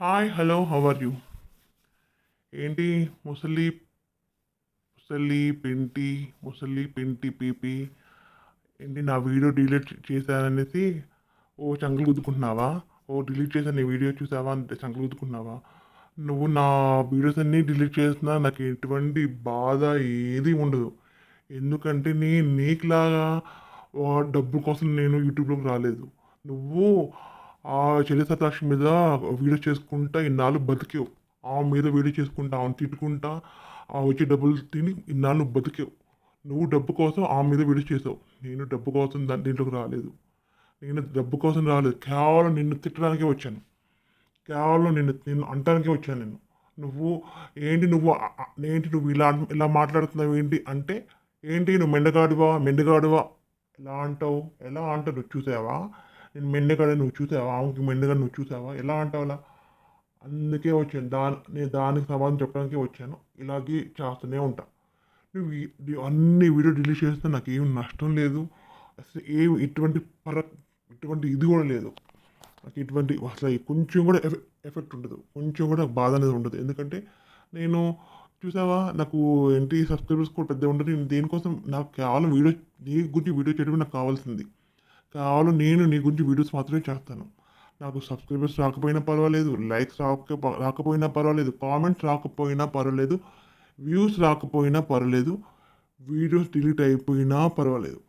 Hi hello how are you ఏంటి ముసలి ముసలి పెంటి ముసలి పెంటి పీపి ఏంటి నా వీడియో డిలీట్ చేశాననేసి ఓ చంకలు గుద్దుకుంటున్నావా? ఓ డిలీట్ చేశాను నీ వీడియో చూసావా అంటే చంకలు గుద్దుకున్నావా నువ్వు నా వీడియోస్ అన్నీ డిలీట్ చేసినా నాకు ఎటువంటి బాధ ఏది ఉండదు. ఎందుకంటే నీ నీకులాగా డబ్బు కోసం నేను యూట్యూబ్లోకి రాలేదు. నువ్వు ఆ చెల్లి సతాష్ మీద వీడియో చేసుకుంటా ఇన్నాళ్ళు బతికావు. ఆ మీద వీడియో చేసుకుంటా ఆమె తిట్టుకుంటా ఆ వచ్చే డబ్బులు తిని ఇన్నాళ్ళు బతికావు. నువ్వు డబ్బు కోసం ఆ మీద వీడియో చేసావు. నేను డబ్బు కోసం దాని దీంట్లోకి రాలేదు. నేను డబ్బు కోసం రాలేదు. కేవలం నిన్ను తిట్టడానికే వచ్చాను. కేవలం నిన్ను నిన్ను అంటానికే వచ్చాను నేను. నువ్వు ఏంటి నువ్వు ఏంటి నువ్వు ఇలా ఇలా మాట్లాడుతున్నావు ఏంటి అంటే ఏంటి నువ్వు మెండగాడువా మెండగాడువా? ఎలా అంటావు? ఎలా అంటావు? నువ్వు చూసావా? నేను మెండగా నువ్వు చూసావా? ఆమెకి మెండగా నువ్వు చూసావా? ఎలా అంటావు అలా అందుకే వచ్చాను. దాని నేను దానికి సమాధానం చెప్పడానికి వచ్చాను. ఇలాగే చేస్తూనే ఉంటా. నువ్వు అన్ని వీడియో డిలీట్ చేస్తే నాకు ఏం నష్టం లేదు. అసలు ఏం ఇటువంటి పర ఇటువంటి ఇది కూడా లేదు. నాకు ఇటువంటి అసలు కొంచెం కూడా ఎఫె ఎఫెక్ట్ ఉండదు. కొంచెం కూడా బాధ అనేది ఉండదు. ఎందుకంటే నేను చూసావా? నాకు ఏంటి సబ్స్క్రైబర్స్ కూడా పెద్ద ఉండదు నేను దేనికోసం నాకు కేవలం వీడియో దేని గురించి వీడియో చేయడం నాకు కావాల్సింది. కావాలి నేను నీ గురించి వీడియోస్ మాత్రమే చేస్తాను. నాకు సబ్స్క్రైబర్స్ రాకపోయినా పర్వాలేదు లైక్స్ రాక రాకపోయినా పర్వాలేదు కామెంట్స్ రాకపోయినా పర్వాలేదు వ్యూస్ రాకపోయినా పర్వాలేదు వీడియోస్ డిలీట్ అయిపోయినా పర్వాలేదు.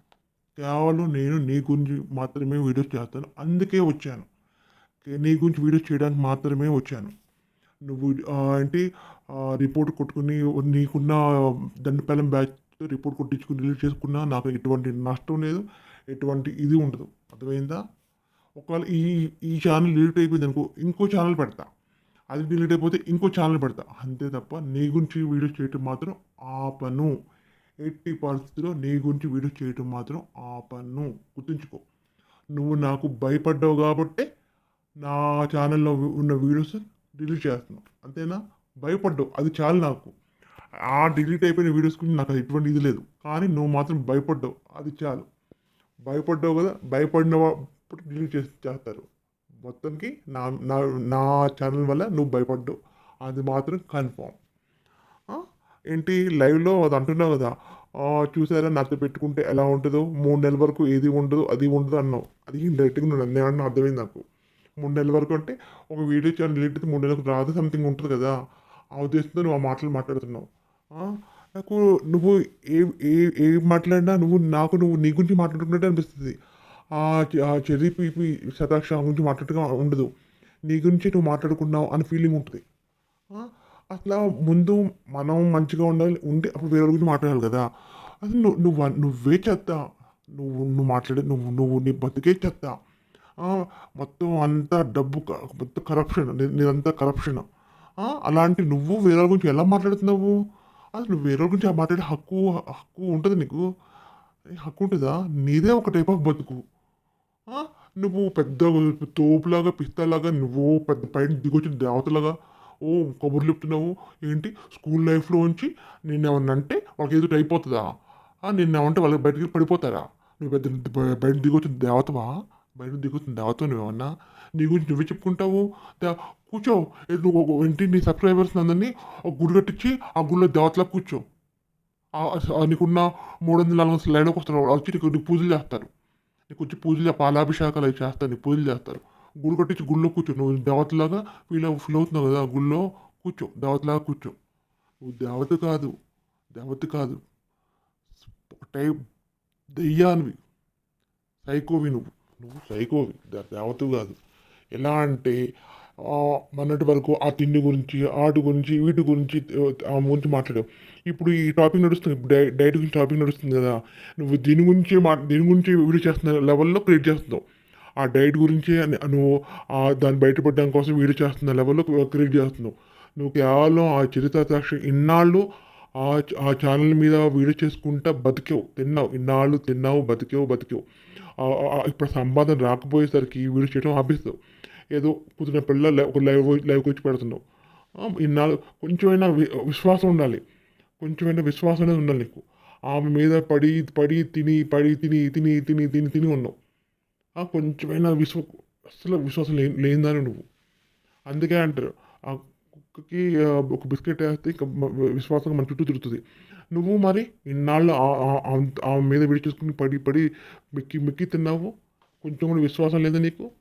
కేవలం నేను నీ గురించి మాత్రమే వీడియోస్ చేస్తాను. అందుకే వచ్చాను. నీ గురించి వీడియోస్ చేయడానికి మాత్రమే వచ్చాను. నువ్వు ఏంటి రిపోర్ట్ కొట్టుకుని నీకున్న దండపాలెం బ్యాచ్తో రిపోర్ట్ కొట్టించుకుని డిలీట్ చేసుకున్నా నాకు ఎటువంటి నష్టం లేదు. ఎటువంటి ఇది ఉండదు. అర్థమైందా? ఒకవేళ ఈ ఈ ఛానల్ డిలీట్ అయిపోయింది అనుకో ఇంకో ఛానల్ పెడతా. అది డిలీట్ అయిపోతే ఇంకో ఛానల్ పెడతా. అంతే తప్ప నీ గురించి వీడియో చేయటం మాత్రం ఆపను. ఎట్టి పరిస్థితిలో నీ గురించి వీడియో చేయటం మాత్రం ఆపను. గుర్తుంచుకో. నువ్వు నాకు భయపడ్డావు కాబట్టి నా ఛానల్లో ఉన్న వీడియోస్ డిలీట్ చేస్తున్నావు. అంతేనా? భయపడ్డావు. అది చాలు నాకు. ఆ డిలీట్ అయిపోయిన వీడియోస్ గురించి నాకు ఎటువంటి ఇది లేదు. కానీ నువ్వు మాత్రం భయపడ్డావు. అది చాలు. భయపడ్డావు కదా భయపడిన వాడు డిలీట్ చేసి చేస్తారు. మొత్తానికి నా నా నా ఛానల్ వల్ల నువ్వు భయపడ్డావు. అది మాత్రం కన్ఫామ్ ఏంటి లైవ్లో అది అంటున్నావు కదా చూసారా నాతో పెట్టుకుంటే ఎలా ఉంటుందో? మూడు నెలల వరకు ఏది ఉండదు అది ఉండదు అన్నావు. అది ఇండైరెక్ట్గా నువ్వు నన్ను ఏమన్నా అర్థమైంది నాకు. మూడు నెలల వరకు అంటే ఒక వీడియో ఛానల్ డిలీట్ అయితే మూడు నెలలకు రాదు సంథింగ్ ఉంటుంది కదా. ఆ ఉద్దేశంతో నువ్వు ఆ మాటలు మాట్లాడుతున్నావు. నాకు నువ్వు ఏ ఏ ఏం మాట్లాడినా నువ్వు నాకు నువ్వు నీ గురించి మాట్లాడుకున్నట్టు అనిపిస్తుంది. ఆ ఆ చెర్రీ పీపీ శతాక్ష గురించి మాట్లాడుగా ఉండదు. నీ గురించి నువ్వు మాట్లాడుకున్నావు అని ఫీలింగ్ ఉంటుంది. అట్లా ముందు మనం మంచిగా ఉండాలి ఉండి అప్పుడు వేరే గురించి మాట్లాడాలి కదా. అసలు నువ్వు నువ్వు నువ్వే చెత్త. నువ్వు నువ్వు మాట్లాడే నువ్వు నువ్వు నీ బతికే చెత్త. మొత్తం అంతా డబ్బు మొత్తం కరప్షన్ నీదంతా కరప్షన్ అలాంటి నువ్వు వేరే వాళ్ళ గురించి ఎలా మాట్లాడుతున్నావు? అసలు నువ్వు వేరే వాళ్ళ గురించి ఆ మాట్లాడే హక్కు హక్కు ఉంటుంది నీకు? హక్కు ఉంటుందా? నీదే ఒక టైప్ ఆఫ్ బతుకు. నువ్వు పెద్ద తోపులాగా పిస్తాలాగా నువ్వు పెద్ద పైన దిగొచ్చిన దేవతలాగా ఓ కబుర్లు చెప్తున్నావు. ఏంటి? స్కూల్ లైఫ్లో ఉంచి నేను ఏమన్నా అంటే వాళ్ళకి ఏదో అయిపోతుందా నేను ఏమంటే వాళ్ళకి బయటకి పడిపోతారా? నువ్వు పెద్ద బయట దిగొచ్చిన దేవతవా? బయట దిగొచ్చిన దేవత నువ్వేమన్నా నీ గురించి నువ్వే చెప్పుకుంటావు? కూర్చో. నువ్వు ఇంటి నీ సబ్స్క్రైబర్స్ అందరినీ గుడి కట్టించి ఆ గుడిలో దేవతలకు కూర్చో. నీకున్న మూడు వందల నాలుగు వందల లైన్కి వస్తారు. వచ్చి నీకు నీకు పూజలు చేస్తారు. నీకు వచ్చి పూజలు పాలాభిషేకాలు అవి చేస్తారు. నీకు పూజలు చేస్తారు. గుడి కట్టించి గుళ్ళో కూర్చో. నువ్వు దేవతలాగా ఫీల్ ఫీల్ అవుతున్నావు కదా గుళ్ళో కూర్చో. దేవతలాగా కూర్చో. నువ్వు దేవత కాదు. దేవత కాదు. టైప్ దెయ్యానివి. సైకోవి నువ్వు. నువ్వు సైకోవి. దేవత కాదు. ఎలా అంటే మొన్నటి వరకు ఆ తిండి గురించి ఆట గురించి వీటి గురించి ఆ గురించి మాట్లాడావు ఇప్పుడు ఈ టాపిక్ నడుస్తుంది ఇప్పుడు డై డైట్ గురించి టాపిక్ నడుస్తుంది కదా. నువ్వు దీని గురించి మా దీని గురించి వీడియో చేస్తున్న లెవెల్లో క్రియేట్ చేస్తున్నావు. ఆ డైట్ గురించి నువ్వు దాన్ని బయటపడడం కోసం వీడియో చేస్తున్న లెవెల్లో క్రియేట్ చేస్తున్నావు. నువ్వు కేవలం ఆ చరిత్ర సాక్షి ఇన్నాళ్ళు ఆ ఆ ఛానల్ మీద వీడియో చేసుకుంటా బతికావు తిన్నావు. ఇన్నాళ్ళు తిన్నావు బతికావు బతికావు. ఇప్పుడు సంపాదన రాకపోయేసరికి వీడియో చేయడం ఆపేస్తావు. ఏదో కుదిరిన లై- ఒక లైవ్ లైవ్కి వచ్చి పెడుతున్నావు. ఇన్నాళ్ళు కొంచెమైనా వి- విశ్వాసం ఉండాలి. కొంచెమైనా విశ్వాసం అనేది ఉండాలి నీకు. ఆమె మీద పడి పడి తిని పడి తిని తిని తిని తిని తిని ఉన్నావు. ఆ, కొంచెమైనా విశ్వ అసలు విశ్వాసం లే లేనిదాన్ని నువ్వు. అందుకే అంటారు ఆ కుక్కకి ఒక బిస్కెట్ వేస్తే ఇంకా విశ్వాసంగా మన చుట్టూ తిరుగుతుంది. నువ్వు మరి ఇన్నాళ్ళు ఆమె మీద విడిచేసుకుని పడి పడి మిక్కి మిక్కి తిన్నావు? కొంచెం కూడా విశ్వాసం లేదా నీకు?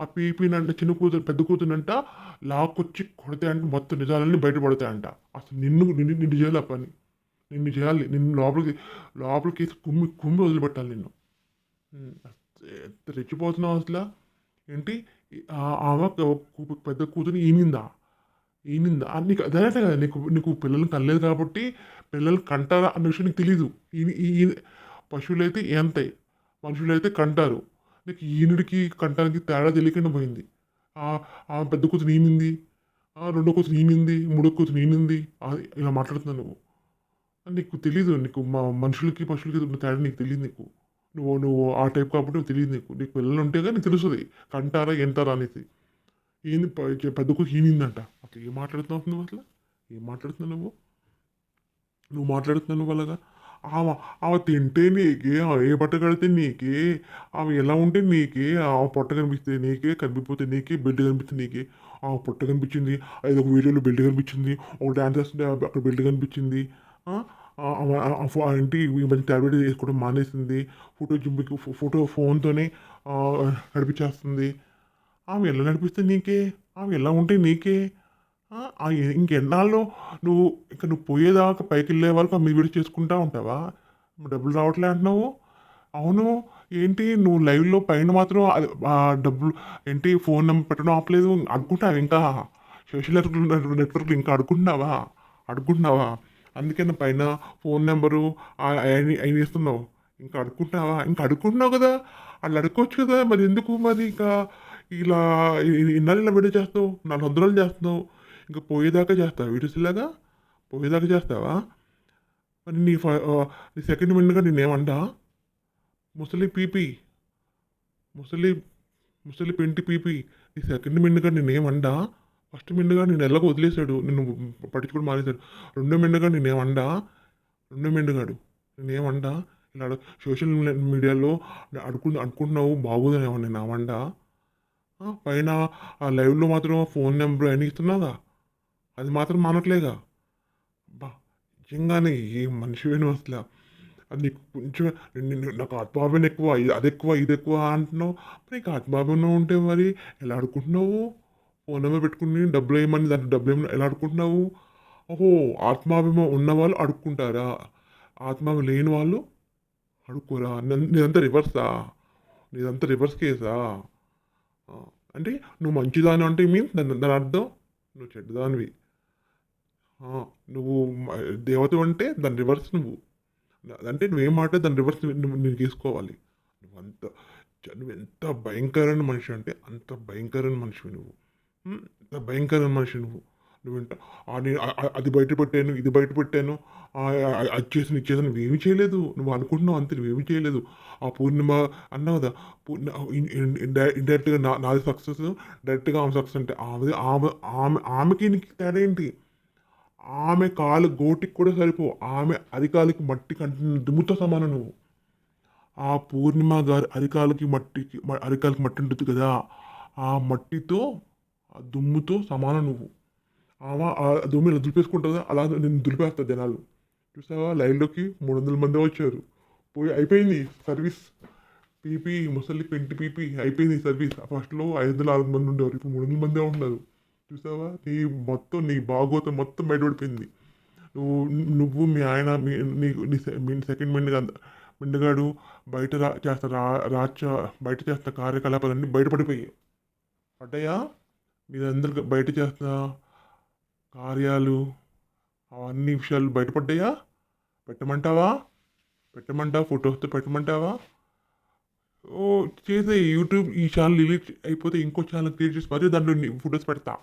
ఆ పీపీనంట చిన్న కూతురు పెద్ద కూతురునంట లాక్కొచ్చి కొడతాయంట అంటే మొత్తం నిజాలన్నీ బయటపడతాయంట అసలు నిన్ను నిన్ను నిన్ను చేయాలి ఆ పని. నిన్ను చేయాలి నిన్ను లోపలికి లోపలికి వేసి కుమ్మి కుమ్మి వదిలిపెట్టాలి నిన్ను. ఎంత రెచ్చిపోతున్నావు అసలు. ఏంటి? ఆమె కూ- పెద్ద కూతురు ఈనిందా? ఈనిందా? నీకు అదే కదా నీకు నీకు పిల్లలు కనలేదు కాబట్టి పిల్లలు కంటారా అన్న విషయం నీకు తెలీదు. ఈ ఈ పశువులు అయితే ఏంతాయి మనుషులు అయితే కంటారు. నీకు ఈనుడికి కంటానికి తేడా తెలియకుండా పోయింది. ఆ పెద్ద కూతురు ఈనింది ఆ రెండో కూతురు ఈనింది మూడో కూతురు ఈనింది ఇలా మాట్లాడుతున్నావు నువ్వు. నీకు తెలీదు నీకు మా మనుషులకి పశువులకి ఉన్న తేడా నీకు తెలియదు నీకు. నువ్వు నువ్వు ఆ టైప్ కాబట్టి నీకు తెలియదు నీకు. నీకు పిల్లలు ఉంటే కానీ నీకు తెలుస్తుంది కంటారా ఎంటారా అనేది. ఏంది పెద్ద కూతురు ఈనిందంట అట్లా ఏం మాట్లాడుతున్నావు నువ్వు అట్లా ఏం మాట్లాడుతున్నావు నువ్వు? నువ్వు మాట్లాడుతున్నావు నువ్వు అలాగా? ఆమె ఆమె తింటే నీకే ఆమె ఏ బట్ట కడితే నీకే ఆమె ఎలా ఉంటే నీకే ఆ పొట్ట కనిపిస్తే నీకే కనిపిపోతే నీకే బెల్ట్ కనిపిస్తే నీకే ఆ పొట్ట కనిపించింది ఐదు ఒక వీడియోలో బెల్ట్ కనిపించింది ఒక డాన్స్ చేస్తుంటే అక్కడ బెల్ట్ కనిపించింది ఆ, ఆ, ఈ మధ్య టాబ్లెట్ వేసుకోవడం మానేసింది ఫోటో జిమ్కి ఫోటో ఫోన్తోనే నడిపించేస్తుంది ఆమె ఎలా నడిపిస్తే నీకే ఆమె ఎలా ఉంటే నీకే ఇంకెన్నాళ్ళు నువ్వు ఇక నువ్వు పోయేదాకా పైకి వెళ్ళే వరకు మీ వీడియో చేసుకుంటా ఉంటావా? డబ్బులు రావట్లే అంటున్నావు. అవును. ఏంటి? నువ్వు లైవ్లో పైన మాత్రం అది ఆ డబ్బులు ఏంటి ఫోన్ నెంబర్ పెట్టడం ఆపలేదు అడుగుంటావు ఇంకా? సోషల్ నెట్వర్క్ నెట్వర్క్లు ఇంకా అడుగుంటున్నావా అడుగుంటున్నావా అందుకే నా పైన ఫోన్ నెంబరు అయిన ఇస్తున్నావు ఇంకా అడుగుంటున్నావా ఇంకా అడుగుంటున్నావు కదా? వాళ్ళు అడుక్కోవచ్చు కదా? మరి ఎందుకు మరి ఇంకా ఇలా ఇన్నాళ్ళు ఇలా వీడియో చేస్తావు నాలుగు వందల చేస్తున్నావు? ఇంకా పోయేదాకా చేస్తావా వీడియోస్లాగా పోయేదాకా చేస్తావా? మరి నీ ఫ- నీ సెకండ్ మిండుగా నేనేమంటా ముసలి పీపీ ముసలి ముసలి పెంటి పీపీ నీ సెకండ్ మిండుగా నేనేమంటా ఫస్ట్ మిండుగా నేను ఎలాగో వదిలేశాడు నిన్ను పట్టించుకోవడం మానేశాడు. రెండో మిండుగా నేనేమంటా రెండో మిండుగాడు నేనేమంటా ఇలా సోషల్ మీడియాలో అడుకు అనుకుంటున్నావు బాగోదని ఏమన్నా నేను అవండా పైన ఆ లైవ్లో మాత్రం ఫోన్ నెంబర్ అని ఇస్తున్నాగా అది మాత్రం మానట్లేగా. బా నిజంగానే ఏ మనిషివేను అసలు. అది నీకు కొంచెం నాకు ఆత్మాభిమానం ఎక్కువ అది ఎక్కువ ఇది ఎక్కువ అంటున్నావు. నీకు ఆత్మాభిమానం ఉంటే మరి ఎలా ఆడుకుంటున్నావు? ఫోన్ నెంబర్ పెట్టుకుని డబ్బులు వేయమని దాంట్లో డబ్బులు ఏమని ఎలా ఆడుకుంటున్నావు? ఓహో ఆత్మాభిమానం ఉన్న వాళ్ళు అడుక్కుంటారా ఆత్మాభిమానం లేని వాళ్ళు అడుక్కోరా నీదంతా రివర్సా? నీదంతా రివర్స్ కేసా? అంటే నువ్వు మంచిదాని అంటే మీన్స్ దాని దాని అర్థం నువ్వు చెడ్డదానివి. నువ్వు దేవత అంటే దాని రివర్స్ నువ్వు. అంటే నువ్వేం మాట దాని రివర్స్ నువ్వు నువ్వు తీసుకోవాలి నువ్వు అంత నువ్వు ఎంత భయంకరమైన మనిషి అంటే అంత భయంకరమైన మనిషివి నువ్వు. అంత భయంకరమైన మనిషి నువ్వు. నువ్వు నేను అది బయట పెట్టాను ఇది బయట పెట్టాను అది చేసిన ఇది చేసాను నువ్వేమీ చేయలేదు. నువ్వు అనుకుంటున్నావు అంతే నువ్వేమి చేయలేదు. ఆ పూర్ణిమ అన్నావు కదా పూర్ణ ఇండైరెక్ట్గా నా నాది సక్సెస్ డైరెక్ట్గా ఆమె సక్సెస్ అంటే ఆమె ఆమె ఆమె ఆమెకి నీకు తేడా ఏంటి? ఆమె కాలు గోటికి కూడా సరిపో ఆమె అరికాలకి మట్టి కంటిన దుమ్ముతో సమానం నువ్వు. ఆ పూర్ణిమ గారి అరికాలకి మట్టికి అరికాలకి మట్టి ఉంటుంది కదా ఆ మట్టితో ఆ దుమ్ముతో సమానం నువ్వు. ఆమె ఆ దుమ్ము ఇలా దులిపేసుకుంటుందా అలా నేను దులిపేస్తా జనాలు. చూసావా? లైన్లోకి మూడు వందల మంది వచ్చారు. పోయి అయిపోయింది సర్వీస్. పీపీ ముసలి పెంటి పీపీ అయిపోయింది సర్వీస్. ఫస్ట్లో ఐదు వందల ఆరు మంది ఉండేవారు. ఇప్పుడు మూడు వందల మందే ఉన్నారు. చూసావా? నీ మొత్తం నీ బాగోతం మొత్తం బయటపడిపోయింది నువ్వు నువ్వు మీ ఆయన మీ నీ సె- మీ సెకండ్ మెండుగా మెండుగాడు బయట రా చేస్తా రా రాచ బయట చేస్తున్న కార్యకలాపాలన్నీ బయటపడిపోయాయి. పడ్డాయా? మీరందరూ బయట చేస్తున్న కార్యాలు అవన్నీ విషయాలు బయటపడ్డాయా? పెట్టమంటావా? పెట్టమంటావా? ఫొటోస్తో పెట్టమంటావా? ఓ చేసే యూట్యూబ్ ఈ ఛానల్ డిలీట్ అయిపోతే ఇంకో ఛానల్ క్రియేట్ చేసి మరీ దాంట్లో ఫొటోస్ పెడతా.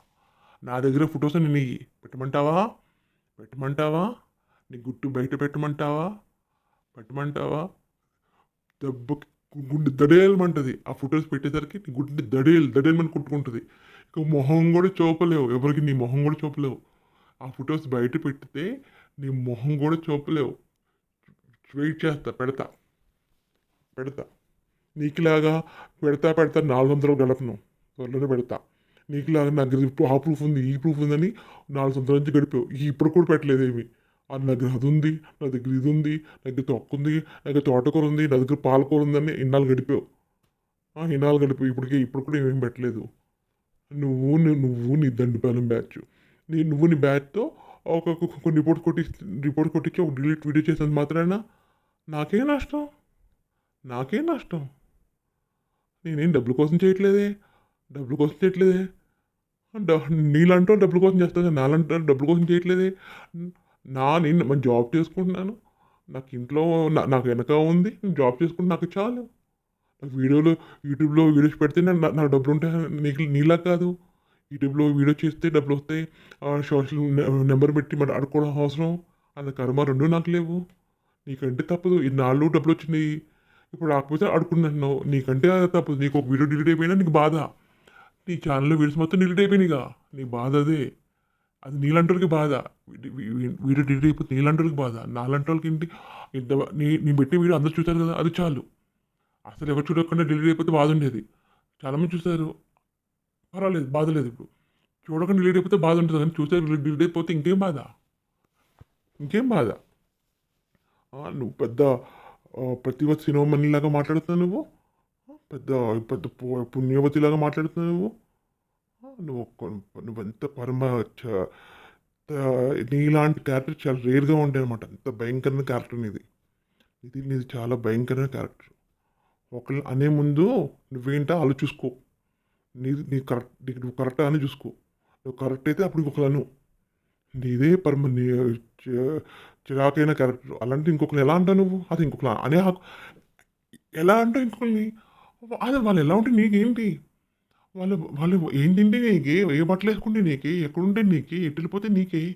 నా దగ్గర ఫొటోస్ నేను పెట్టమంటావా? పెట్టమంటావా? నీ గుట్టు బయట పెట్టమంటావా? పెట్టమంటావా? దెబ్బకి గుండె దడేయమంటుంది ఆ ఫొటోస్ పెట్టేసరికి నీ గుండె దడేలు దడేయమని కుట్టుకుంటుంది. ఇక మొహం కూడా చూపలేవు. ఎవరికి నీ మొహం కూడా చూపలేవు. ఆ ఫొటోస్ బయట పెట్టితే నీ మొహం కూడా చూపలేవు. వెయిట్ చేస్తా పెడతా. పెడతా. నీకులాగా పెడతా పెడతా నాలుగు వందలు గడపను త్వరలోనే పెడతా. నీకు లాగా నా దగ్గర ఇప్పుడు ఆ ప్రూఫ్ ఉంది ఈ ప్రూఫ్ ఉందని నాలుగు సంవత్సరాల నుంచి గడిపావు. ఇప్పుడు కూడా పెట్టలేదు ఏమి? అది నా దగ్గర అది ఉంది నా దగ్గర ఇది ఉంది నా దగ్గర తొక్కు ఉంది నా దగ్గర తోటకూర ఉంది నా దగ్గర పాలకూర ఉందని ఇన్నాళ్ళు గడిపావు. ఆ, ఇన్నాళ్ళు గడిపావు. ఇప్పటికే ఇప్పుడు కూడా ఏమేమి పెట్టలేదు. నువ్వు నువ్వు నీ దండిపాలెం బ్యాచ్ నీ నువ్వు నీ బ్యాచ్తో ఒక కొన్ని రిపోర్ట్ కొట్టి రిపోర్ట్ కొట్టించి ఒక డిలీట్ వీడియో చేసినంత మాత్రమేనా నాకేం నష్టం? నాకేం నష్టం? నేనేం డబ్బుల కోసం చేయట్లేదే? డబ్బుల కోసం చేయట్లేదే? నీళ్ళంటూ డబ్బుల కోసం చేస్తాను నాలంటే డబ్బుల కోసం చేయట్లేదే. నా నేను మన జాబ్ చేసుకుంటున్నాను. నాకు ఇంట్లో నా- నాకు వెనక ఉంది జాబ్ చేసుకుంటే నాకు చాలు. వీడియోలు యూట్యూబ్లో వీడియోస్ పెడితే నా- నాకు డబ్బులు ఉంటాయి నీకు నీలా కాదు. యూట్యూబ్లో వీడియో చేస్తే డబ్బులు వస్తాయి సోషల్ నెంబర్ పెట్టి మరి ఆడుకోవడం అవసరం. అంత కర్మ రెండు నాకు లేవు. నీకంటే తప్పదు ఈ నాలుగు డబ్బులు వచ్చినాయి. ఇప్పుడు రాకపోతే అడుకుంటున్నావు నీకంటే తప్పదు నీకు ఒక వీడియో డిలీట్ అయిపోయినా నీకు బాధ. నీ ఛానల్లో వీడియోస్ మొత్తం డిలీట్ అయిపోయినాయిగా నీ బాధ అదే. అది నీలంటోళ్ళకి బాధ. వీడియో డిలీట్ అయిపోతే నీలంటోళ్ళకి బాధ. నాలంటోళ్ళకి ఏంటి? ఇంత నీ నీ పెట్టిన వీడియో అందరూ చూస్తారు కదా అది చాలు. అసలు ఎవరు చూడకుండా డిలీట్ అయిపోతే బాధ ఉండేది. చాలామంది చూస్తారు పర్వాలేదు బాధ లేదు ఇప్పుడు. చూడకుండా డిలీట్ అయిపోతే బాధ ఉంటుంది కానీ చూస్తే డిలీట్ అయిపోతే ఇంకేం బాధ? ఇంకేం బాధ? నువ్వు పెద్ద ఆ, సినిమా లాగా మాట్లాడుతున్నావు నువ్వు? పెద్ద పెద్ద పు- పుణ్యవతిలాగా మాట్లాడుతున్నావు నువ్వు? నువ్వు నువ్వు ఎంత పరమ చ- నీలాంటి క్యారెక్టర్ చాలా రేర్గా ఉంటాయి అనమాట అంత భయంకరమైన క్యారెక్టర్ నీది. ఇది నీది చాలా భయంకరమైన క్యారెక్టర్ ఒకళ్ళు అనే ముందు నువ్వేంటో అలా చూసుకో నీది నీ కరెక్ట్ నీకు నువ్వు కరెక్ట్ అని చూసుకో. నువ్వు కరెక్ట్ అయితే అప్పుడు ఒకళ్ళను నీదే పరమ నీ చిరాకైన క్యారెక్టర్ అలాంటి ఇంకొకరు ఎలా అంటావు నువ్వు? అది ఇంకొకరు అనే ఎలా అంటావు ఇంకొకరిని అది వాళ్ళు ఎలా ఉంటే నీకేంటి? వాళ్ళు వాళ్ళు ఏం తింటే నీకే ఏ బట్టలు వేసుకుంటే నీకే ఎక్కడుంటే నీకే ఎటు నీకే?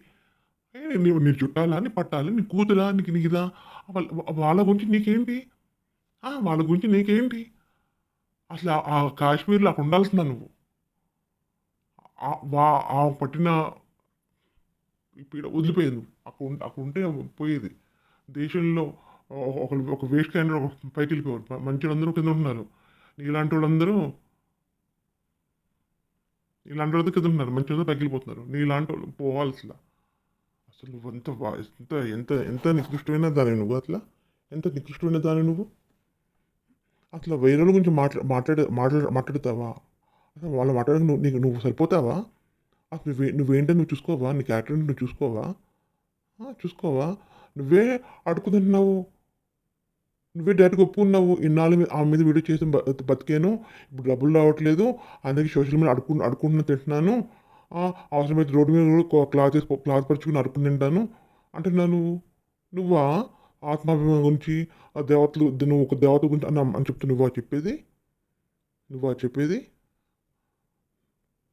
నేను నీ చుట్టాలా నీ పట్టాలా నీ కూతురా నీకు నీకుదా వాళ్ళ వాళ్ళ గురించి నీకేంటి? వాళ్ళ గురించి నీకేంటి? అసలు ఆ- కాశ్మీర్లో అక్కడ ఉండాల్సిందా నువ్వు? ఆ- వా- పట్టిన పీడ వదిలిపోయేది అక్కడ అక్కడ ఉంటే పోయేది. దేశంలో ఒక- ఒక వేస్ట్ క్యాండిడేట్ ఒక పైకి వెళ్ళిపోయారు. మంచి అందరూ కింద ఉంటున్నారు. నీలాంటి వాళ్ళందరూ నీలాంటి వాళ్ళతో కింద మంచి వాళ్ళతో పైకి నీలాంటి వాళ్ళు పోవాలి అసలు నువ్వు ఎంత ఎంత ఎంత ఎంత నికృష్టమైన దాని నువ్వు అట్లా? ఎంత నికృష్టమైన దాని నువ్వు? అట్లా వేరే గురించి మాట్లా మాట్లాడే మాట్లాడ మాట్లాడుతావా? అసలు వాళ్ళు మాట్లాడక నువ్వు నీకు నువ్వు సరిపోతావా? అసలు నువ్వే నువ్వేంటో నువ్వు చూసుకోవా? నీ క్యారెక్టర్ నువ్వు చూసుకోవా? చూసుకోవా? నువ్వే అడుగుతుంటున్నావు నువ్వే డైరెక్ట్గా ఒప్పుకున్నావు ఇన్నాళ్ళు మీ- ఆమె మీద వీడియో చేసి బతికాను ఇప్పుడు డబ్బులు రావట్లేదు అందుకే సోషల్ మీడియా అడుకు అడుకుంటున్నా తింటున్నాను ఆ, అవసరమైతే రోడ్డు మీద కూడా క్లాత్ వేసి క్లాత్ పరుచుకుని అడుకుని తింటాను. అంటున్నాను నువ్వా? ఆత్మాభిమానం గురించి ఆ దేవతలు నువ్వు ఒక దేవత గురించి అని అని చెప్తూ నువ్వా చెప్పేది? నువ్వా చెప్పేది?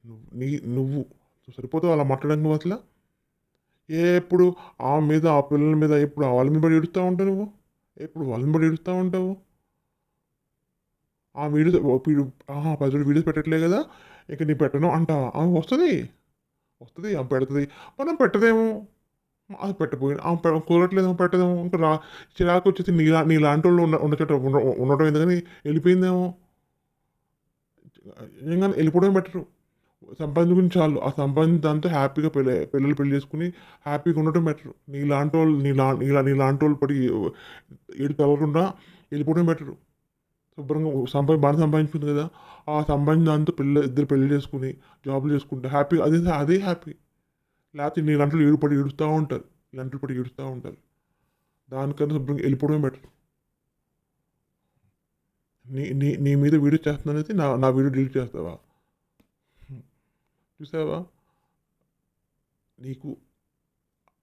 నువ్వు నీ నువ్వు. సరిపోతావు అలా మాట్లాడడానికి నువ్వు అసలు? ఎప్పుడు ఆ మీద ఆ పిల్లల మీద ఎప్పుడు వాళ్ళ మీద పడి ఏడుస్తూ ఉంటావు నువ్వు? ఎప్పుడు వాళ్ళని పడి ఉంటావు? ఆ వీడియోస్ పది రోజులు వీడియోస్ పెట్టట్లే కదా? ఇక నీ పెట్టను అంటావా ఆమె వస్తుంది. వస్తుంది ఆమె పెడుతుంది. మనం పెట్టదేమో? అది పెట్టపోయింది ఆమె పె కుదరట్లేదేమో పెట్టదేమో? ఇంకా రా చిరాకు వచ్చేసి నీలా నీలాంటి వాళ్ళు ఉన్న ఉన్న చోట ఉండ ఉండటం ఎందుకని? వెళ్ళిపోయిందేమో? వెళ్ళిపోవడం బెటరు. సంపాదించుకుని చాలు. ఆ సంపాదించిన దాంతో హ్యాపీగా పెళ్ళి పిల్లలు పెళ్ళి చేసుకుని హ్యాపీగా ఉండటం బెటర్ నీలాంటి వాళ్ళు నీలా నీలా నీలాంటి వాళ్ళు పడి ఏడు తగలకుండా వెళ్ళిపోవడం బెటరు శుభ్రంగా సంపాది బాగా సంపాదించుకుంది కదా. ఆ సంపాదించిన దాంతో పిల్ల ఇద్దరు పెళ్ళి చేసుకుని జాబులు చేసుకుంటే హ్యాపీ. అదే అదే హ్యాపీ. లేకపోతే నీ గంటలు ఏడు పడి ఏడుస్తూ ఉంటారు. గంటలు పడి ఏడుస్తూ ఉంటారు. దానికన్నా శుభ్రంగా వెళ్ళిపోవడం బెటర్ నీ నీ నీ మీద వీడియో చేస్తున్నానైతే నా నా వీడియో డిలీట్ చేస్తావా? చూసావా? నీకు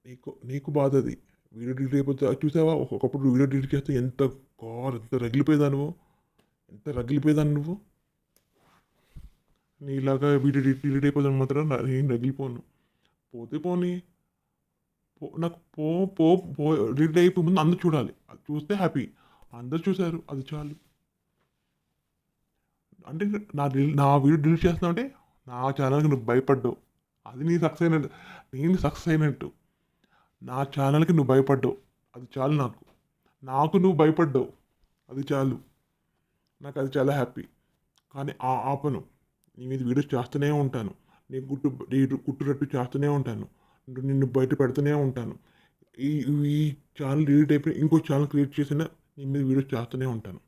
నీకు నీకు బాధ అది వీడియో డిలీట్ అయిపోతే చూసావా? ఒకప్పుడు వీడియో డిలీట్ చేస్తే ఎంత కార్ ఎంత రగిలిపోయేదా నువ్వు? ఎంత రగిలిపోయేదాన్ని నువ్వు? నీ ఇలాగా వీడియో డిలీట్ అయిపోతాను మాత్రం నేను రగిలిపోను. పోతే పోనీ. పో నాకు పో పో పో డిలీట్ అయిపోయి ముందు అందరు చూడాలి. అది చూస్తే హ్యాపీ. అందరు చూశారు అది చాలు. అంటే నా నా వీడియో డిలీట్ చేస్తున్నావు అంటే నా ఛానల్కి నువ్వు భయపడ్డావు. అది నీ సక్సెస్ అయినట్టు నేను సక్సెస్ అయినట్టు. నా ఛానల్కి నువ్వు భయపడ్డావు. అది చాలు నాకు. నాకు నువ్వు భయపడ్డావు. అది చాలు. నాకు అది చాలా హ్యాపీ కానీ ఆ ఆపను. నీ మీద వీడియోస్ చేస్తూనే ఉంటాను. నీ గుట్టు నీ గుట్టురట్టు చేస్తూనే ఉంటాను. నిన్ను బయట పెడుతూనే ఉంటాను. ఈ ఈ ఛానల్ డిలీట్ అయిపోయి ఇంకో ఛానల్ క్రియేట్ చేసిన నీ మీద వీడియోస్ చేస్తూనే ఉంటాను.